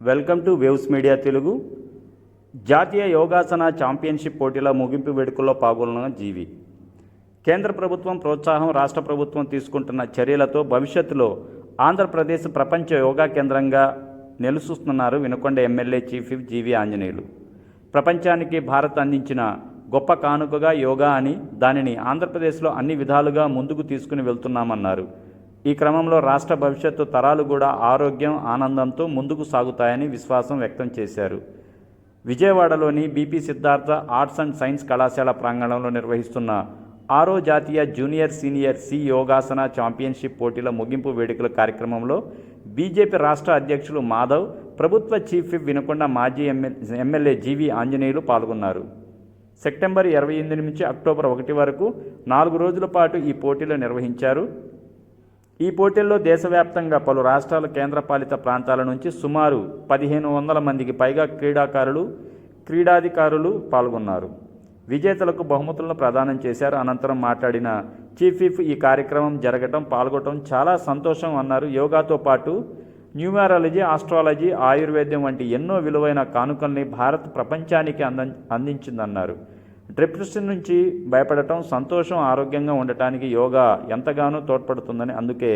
Welcome to Waves media Telugu. జాతీయ యోగాసన championship పోటీల ముగింపు వేడుకల్లో పాల్గొన్న జీవి. కేంద్ర ప్రభుత్వం ప్రోత్సాహం రాష్ట్ర ప్రభుత్వం తీసుకుంటున్న చర్యలతో భవిష్యత్తులో ఆంధ్రప్రదేశ్ ప్రపంచ యోగా కేంద్రంగా నిలుస్తున్నారు Vinukonda MLA chief GV Anjaneyulu. ప్రపంచానికి భారత్ అందించిన గొప్ప కానుకగా యోగా అని దానిని ఆంధ్రప్రదేశ్లో అన్ని విధాలుగా ముందుకు తీసుకుని వెళ్తున్నామన్నారు. ఈ క్రమంలో రాష్ట్ర భవిష్యత్తు తరాలు కూడా ఆరోగ్యం ఆనందంతో ముందుకు సాగుతాయని విశ్వాసం వ్యక్తం చేశారు. విజయవాడలోని BP Siddhartha arts and science కళాశాల ప్రాంగణంలో నిర్వహిస్తున్న ఆరో జాతీయ జూనియర్ సీనియర్ సి యోగాసన ఛాంపియన్షిప్ పోటీల ముగింపు వేడుకల కార్యక్రమంలో బీజేపీ రాష్ట్ర అధ్యక్షులు మాధవ్ ప్రభుత్వ చీఫ్ విప్ వినకొండ మాజీ ఎమ్మెల్యే ఎమ్మెల్యే జీవి ఆంజనేయులు పాల్గొన్నారు. సెప్టెంబర్ ఇరవై ఎనిమిది నుంచి అక్టోబర్ ఒకటి వరకు నాలుగు రోజుల పాటు ఈ పోటీలు నిర్వహించారు. ఈ పోటీల్లో దేశవ్యాప్తంగా పలు రాష్ట్రాల కేంద్రపాలిత ప్రాంతాల నుంచి సుమారు పదిహేను వందల మందికి పైగా క్రీడాకారులు క్రీడాధికారులు పాల్గొన్నారు. విజేతలకు బహుమతులను ప్రదానం చేశారు. అనంతరం మాట్లాడిన చీఫ్ విప్ ఈ కార్యక్రమం జరగటం పాల్గొనడం చాలా సంతోషం అన్నారు. యోగాతో పాటు న్యూమారాలజీ ఆస్ట్రాలజీ ఆయుర్వేదం వంటి ఎన్నో విలువైన కానుకల్ని భారత్ ప్రపంచానికి అంద అందించిందన్నారు. డిప్రెషన్ నుంచి భయపడటం సంతోషం ఆరోగ్యంగా ఉండటానికి యోగా ఎంతగానో తోడ్పడుతుందని అందుకే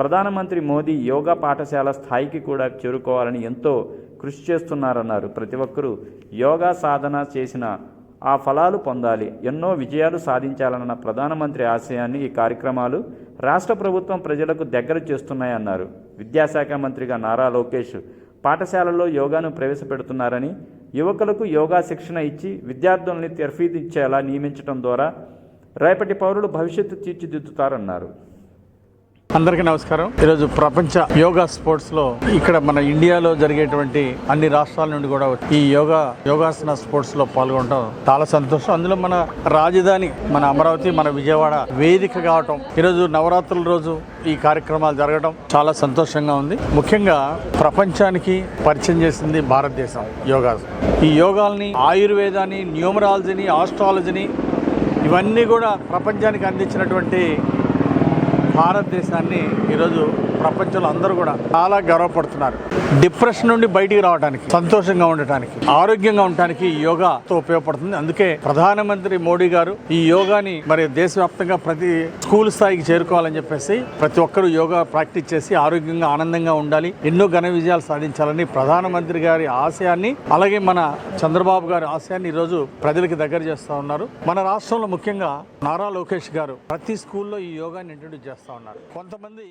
ప్రధానమంత్రి మోదీ యోగా పాఠశాల స్థాయికి కూడా చేరుకోవాలని ఎంతో కృషి చేస్తున్నారన్నారు. ప్రతి ఒక్కరూ యోగా సాధన చేసిన ఆ ఫలాలు పొందాలి ఎన్నో విజయాలు సాధించాలన్న ప్రధానమంత్రి ఆశయాన్ని ఈ కార్యక్రమాలు రాష్ట్ర ప్రభుత్వం ప్రజలకు దగ్గర చేస్తున్నాయన్నారు. విద్యాశాఖ మంత్రిగా నారా లోకేష్ పాఠశాలల్లో యోగాను ప్రవేశపెడుతున్నారని యువకులకు యోగా శిక్షణ ఇచ్చి విద్యార్థుల్ని తర్ఫీదిచ్చేలా నియమించడం ద్వారా రేపటి పౌరులు భవిష్యత్తు తీర్చిదిద్దుతారన్నారు. అందరికీ నమస్కారం. ఈరోజు ప్రపంచ యోగా స్పోర్ట్స్లో ఇక్కడ మన ఇండియాలో జరిగేటువంటి అన్ని రాష్ట్రాల నుండి కూడా ఈ యోగా యోగాసన స్పోర్ట్స్లో పాల్గొనడం చాలా సంతోషం. అందులో మన రాజధాని మన అమరావతి మన విజయవాడ వేదిక కావటం ఈరోజు నవరాత్రుల రోజు ఈ కార్యక్రమాలు జరగడం చాలా సంతోషంగా ఉంది. ముఖ్యంగా ప్రపంచానికి పరిచయం చేసింది భారతదేశం యోగా. ఈ యోగాల్ని ఆయుర్వేదాన్ని న్యూమరాలజీని ఆస్ట్రాలజీని ఇవన్నీ కూడా ప్రపంచానికి అందించినటువంటి భారతదేశాన్ని ఈరోజు ప్రపంచంలో అందరూ కూడా చాలా గర్వపడుతున్నారు. డిప్రెషన్ నుండి బయటికి రావడానికి సంతోషంగా ఉండటానికి ఆరోగ్యంగా ఉండటానికి ఈ యోగాతో ఉపయోగపడుతుంది. అందుకే ప్రధానమంత్రి మోడీ గారు ఈ యోగాని మరి దేశవ్యాప్తంగా ప్రతి స్కూల్ స్థాయికి చేరుకోవాలని చెప్పేసి ప్రతి ఒక్కరూ యోగా ప్రాక్టీస్ చేసి ఆరోగ్యంగా ఆనందంగా ఉండాలి. ఎన్నో ఘన విజయాలు సాధించాలని ప్రధానమంత్రి గారి ఆశయాన్ని అలాగే మన చంద్రబాబు గారి ఆశయాన్ని ఈరోజు ప్రజలకి దగ్గర చేస్తూ ఉన్నారు. మన రాష్ట్రంలో ముఖ్యంగా నారా లోకేష్ గారు ప్రతి స్కూల్లో ఈ యోగాని ఇంట్రడ్యూస్ చేస్తూ ఉన్నారు. కొంతమంది